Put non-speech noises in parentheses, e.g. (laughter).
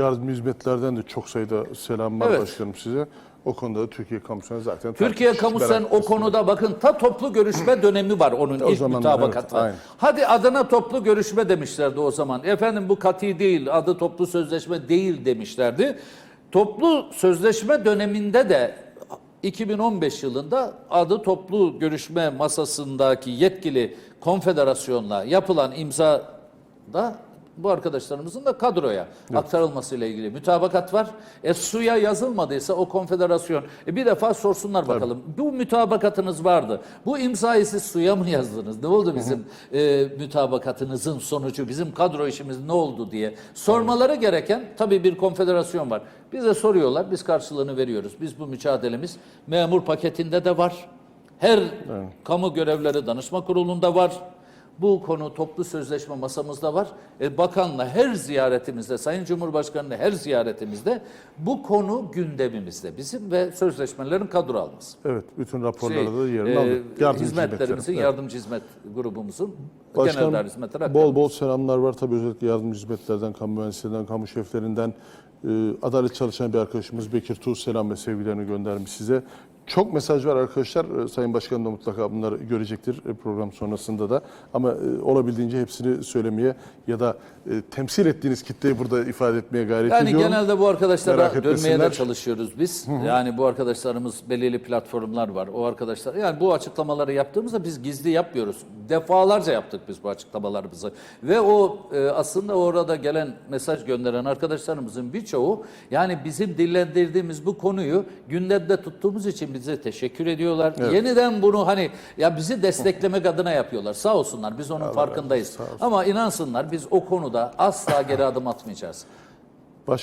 Yardım hizmetlerden de çok sayıda selam var Evet. başkanım size. O konuda da Türkiye kamusuna zaten Türkiye merak o konuda bakın ta toplu görüşme (clears throat) dönemi var onun O ilk zamanlar, mütabakat evet. Hadi adına toplu görüşme demişlerdi o zaman. Efendim bu kati değil, adı toplu sözleşme değil demişlerdi. Toplu sözleşme döneminde de 2015 yılında adı toplu görüşme masasındaki yetkili konfederasyonla yapılan imza da bu arkadaşlarımızın da kadroya aktarılmasıyla ilgili mütabakat var. E suya yazılmadıysa o konfederasyon e, bir defa sorsunlar bakalım. Bu mütabakatınız vardı. Bu imzayı siz suya mı yazdınız? Ne oldu bizim e, mütabakatınızın sonucu? Bizim kadro işimiz ne oldu diye sormaları gereken tabii bir konfederasyon var. Bize soruyorlar. Biz karşılığını veriyoruz. Biz bu mücadelemiz memur paketinde de var. Her kamu görevleri danışma kurulunda var. Bu konu toplu sözleşme masamızda var. E, bakanla her ziyaretimizde, Sayın Cumhurbaşkanı'na her ziyaretimizde bu konu gündemimizde. Bizim ve sözleşmelerin kadro alması. Evet, bütün raporlarda Şey, da yerini e, aldı. Yardım hizmetlerimizin, hizmetleri. Evet. yardımcı hizmet grubumuzun Başkanım, genel hizmetleri bol bol selamlar var tabii özellikle yardım hizmetlerden, kamu mühendislerinden, kamu şeflerinden. e, adalet çalışan bir arkadaşımız Bekir Tuğ selam ve sevgilerini göndermiş size. Çok mesaj var arkadaşlar. E, Sayın Başkan da mutlaka bunları görecektir e, program sonrasında da. Ama e, olabildiğince hepsini söylemeye ya da e, temsil ettiğiniz kitleyi burada ifade etmeye gayret Yani ediyorum. genelde bu arkadaşlara Merak dönmeye de çalışıyoruz biz. Yani bu arkadaşlarımız belirli platformlar var. O arkadaşlar yani bu açıklamaları yaptığımızda biz gizli yapmıyoruz. Defalarca yaptık biz bu açıklamalarımızı. Ve o aslında orada gelen mesaj gönderen arkadaşlarımızın birçoğu yani bizim dillendirdiğimiz bu konuyu gündemde tuttuğumuz için bize teşekkür ediyorlar. Yeniden bunu hani ya bizi desteklemek adına yapıyorlar. Sağ olsunlar. Biz onun farkındayız. Ama inansınlar biz o konuda asla geri adım atmayacağız.